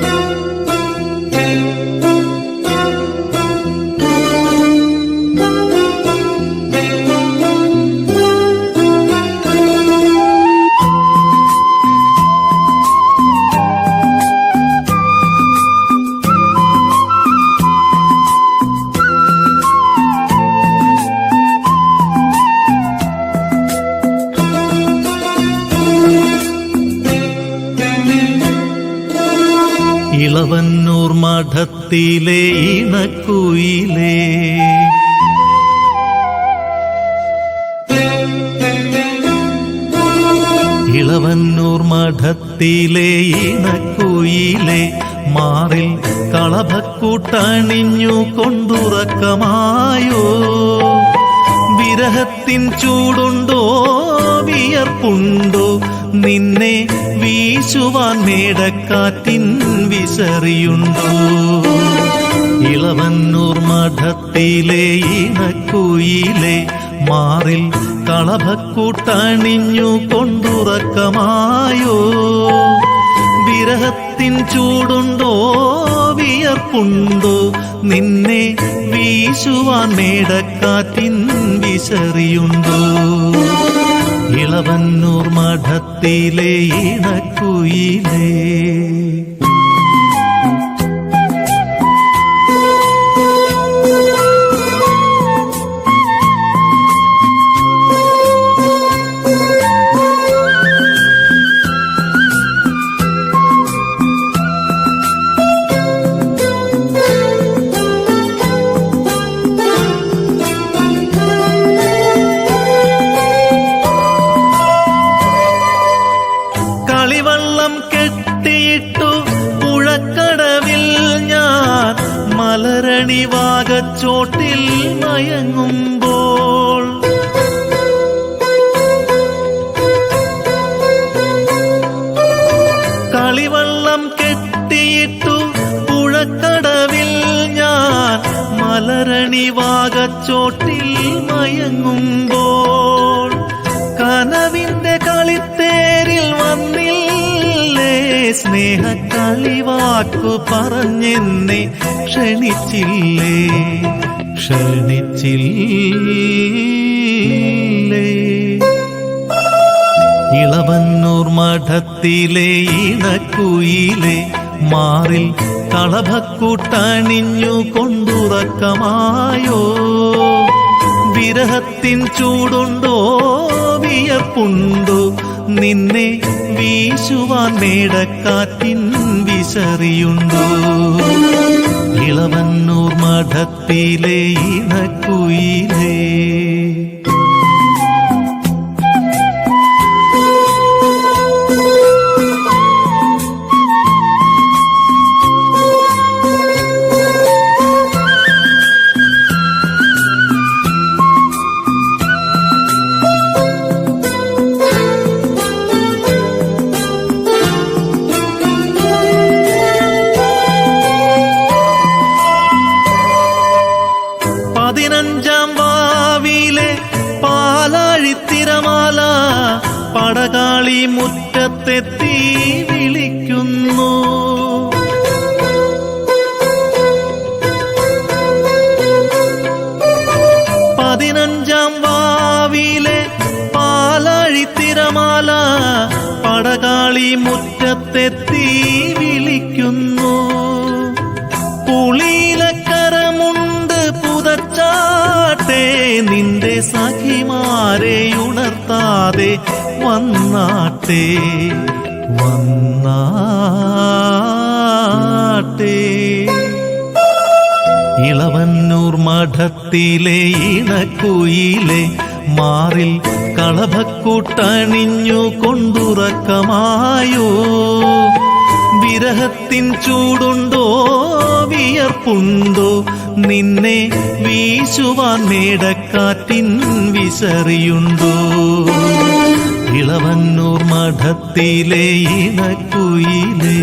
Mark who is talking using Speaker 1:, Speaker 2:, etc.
Speaker 1: Música Ilavannoor മഠത്തിലെ ഇണക്കുയിലേ ഇളവന്നൂർ മഠത്തിലെ ഇണക്കുയിലെ മാറിൽ കളഭക്കൂട്ടണിഞ്ഞു കൊണ്ടുറക്കമായോ. വിരഹത്തിൻ ചൂടുണ്ടോ വിയർപ്പുണ്ടോ നിന്നെ വീശുവാൻ മേടക്കാറ്റിൻ വിസറിയുണ്ടോ? ഇളവന്നൂർ മഠത്തിലെ ഇണക്കുയിലെ മാറിൽ കളഭക്കൂട്ടണിഞ്ഞു കൊണ്ടുറക്കമായോ? വിരഹത്തിൻ ചൂടുണ്ടോ വിയർപ്പുണ്ടോ? നിന്നെ വീശുവാൻ മേടക്കാറ്റിൻ വിസറിയുണ്ടോ? ഇളവന്നൂർ മഠത്തിലെ ഇണക്കുയിലേ. കെട്ടിയിട്ടു പുഴക്കടവിൽ ഞാൻ മലരണി വാഗച്ചോട്ടിൽ മയങ്ങുമ്പോൾ. കളിവള്ളം കെട്ടിയിട്ടു പുഴക്കടവിൽ ഞാൻ മലരണി വാഗച്ചോട്ടിൽ മയങ്ങുമ്പോൾ. സ്നേഹ കളിവാക്കു പറഞ്ഞെന്നെ ക്ഷണിച്ചില്ലേ? ക്ഷണിച്ചില്ലേ? ഇളവന്നൂർ മഠത്തിലെ ഇണക്കുയിലെ മാറിൽ കളഭക്കൂട്ടണിഞ്ഞു കൊണ്ടുറക്കമായോ? വിരഹത്തിൻ ചൂടുണ്ടോ വിയർപ്പുണ്ടോ? നിന്നെ വീശുവാൻ മേടക്കാറ്റിൻ വിശറിയുണ്ടോ? ഇളവന്നൂർ മഠത്തിലെ ഇണക്കുയിലേ. പതിനഞ്ചാം വാവിലെ പാലാഴിത്തിരമാല പടകാളി മുറ്റത്തെത്തി വിളിക്കുന്നു. പതിനഞ്ചാം വാവിലെ പാലാഴിത്തിരമാല പടകാളി മുറ്റത്തെത്തി വന്നാട്ടെ വന്നാട്ടെ. ഇളവന്നൂർ മഠത്തിലെ ഇണക്കുയിലെ മാറിൽ കളഭക്കൂട്ടണിഞ്ഞു കൊണ്ടുറക്കമായോ? വിരഹത്തിൻ ചൂടുണ്ടോ വിയർപ്പുണ്ടോ? നിന്നെ വീശുവാൻ മേടക്കാറ്റിൻ വിസറിയുണ്ടോ? മഠത്തിലെ ഇണക്കുയിലേ